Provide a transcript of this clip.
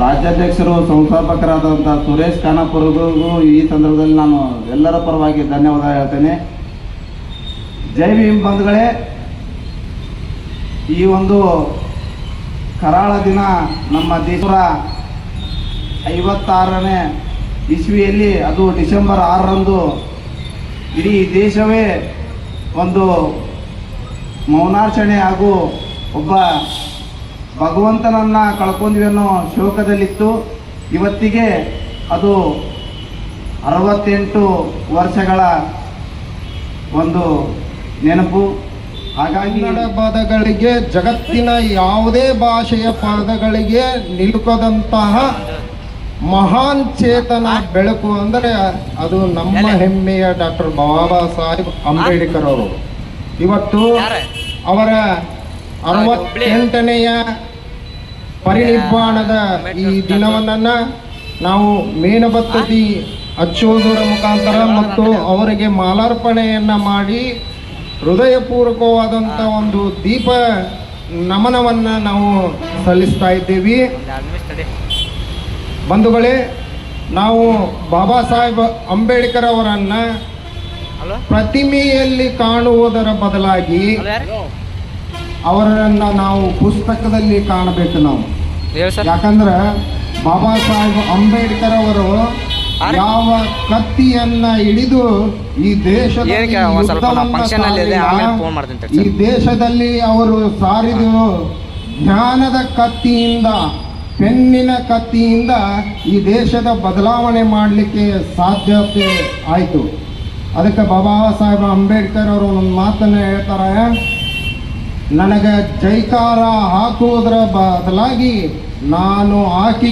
ರಾಜ್ಯಾಧ್ಯಕ್ಷರು ಸಂಸ್ಥಾಪಕರಾದಂಥ ಸುರೇಶ್ ಖಾನಾಪುರಗೂ ಈ ಸಂದರ್ಭದಲ್ಲಿ ನಾನು ಎಲ್ಲರ ಪರವಾಗಿ ಧನ್ಯವಾದ ಹೇಳ್ತೇನೆ. ಜೈ ಭೀಮ್ ಬಂಧುಗಳೇ, ಈ ಒಂದು ಕರಾಳ ದಿನ ನಮ್ಮ ದೇಶರ ಐವತ್ತಾರನೇ ಇಸ್ವಿಯಲ್ಲಿ, ಅದು ಡಿಸೆಂಬರ್ ಆರರಂದು ಇಡೀ ದೇಶವೇ ಒಂದು ಮೌನಾರ್ಚಣೆ ಹಾಗೂ ಒಬ್ಬ ಭಗವಂತನನ್ನ ಕಳ್ಕೊಂಡ್ವಿ ಅನ್ನೋ ಶೋಕದಲ್ಲಿತ್ತು. ಇವತ್ತಿಗೆ ಅದು ಅರವತ್ತೆಂಟು ವರ್ಷಗಳ ಒಂದು ನೆನಪು. ಹಾಗಾಗಿ ಕನ್ನಡ ಪದಗಳಿಗೆ ಜಗತ್ತಿನ ಯಾವುದೇ ಭಾಷೆಯ ಪದಗಳಿಗೆ ನಿಲುಕದಂತಹ ಮಹಾನ್ ಚೇತನ ಬೆಳಕು ಅಂದರೆ ಅದು ನಮ್ಮ ಹೆಮ್ಮೆಯ ಡಾಕ್ಟರ್ ಬಾಬಾ ಸಾಹೇಬ್ ಅಂಬೇಡ್ಕರ್ ಅವರು. ಇವತ್ತು ಅವರ ಅರವತ್ತೆಂಟನೆಯ ಪರಿನಿಬ್ಬಾಣದ ಈ ದಿನವನ್ನ ನಾವು ಮೇನಬತ್ತತಿ ಹಚ್ಚುವುದರ ಮುಖಾಂತರ ಮತ್ತು ಅವರಿಗೆ ಮಾಲಾರ್ಪಣೆಯನ್ನ ಮಾಡಿ ಹೃದಯಪೂರ್ವಕವಾದಂಥ ಒಂದು ದೀಪ ನಮನವನ್ನ ನಾವು ಸಲ್ಲಿಸ್ತಾ ಇದ್ದೀವಿ. ಬಂಧುಗಳೇ ನಾವು ಬಾಬಾ ಸಾಹೇಬ್ ಅಂಬೇಡ್ಕರ್ ಅವರನ್ನು ಪ್ರತಿಮೆಯಲ್ಲಿ ಕಾಣುವುದರ ಬದಲಾಗಿ ಅವರನ್ನ ನಾವು ಪುಸ್ತಕದಲ್ಲಿ ಕಾಣಬೇಕು ನಾವು. ಯಾಕಂದ್ರೆ ಬಾಬಾ ಸಾಹೇಬ್ ಅಂಬೇಡ್ಕರ್ ಅವರು ಯಾವ ಕತ್ತಿಯನ್ನ ಹಿಡಿದು ಈ ತಡಿ ಈ ದೇಶದಲ್ಲಿ ಅವರು ಸಾರಿದು ಜ್ಞಾನದ ಕತ್ತಿಯಿಂದ ಪೆನ್ನಿನ ಕತ್ತಿಯಿಂದ ಈ ದೇಶದ ಬದಲಾವಣೆ ಮಾಡಲಿಕ್ಕೆ ಸಾಧ್ಯತೆ ಆಯಿತು. ಅದಕ್ಕೆ ಬಾಬಾ ಸಾಹೇಬ್ ಅಂಬೇಡ್ಕರ್ ಅವರು ಒಂದು ಮಾತನ್ನು ಹೇಳ್ತಾರೆ ನನಗೆ ಜೈಕಾರ ಹಾಕುವುದರ ಬದಲಾಗಿ ನಾನು ಹಾಕಿ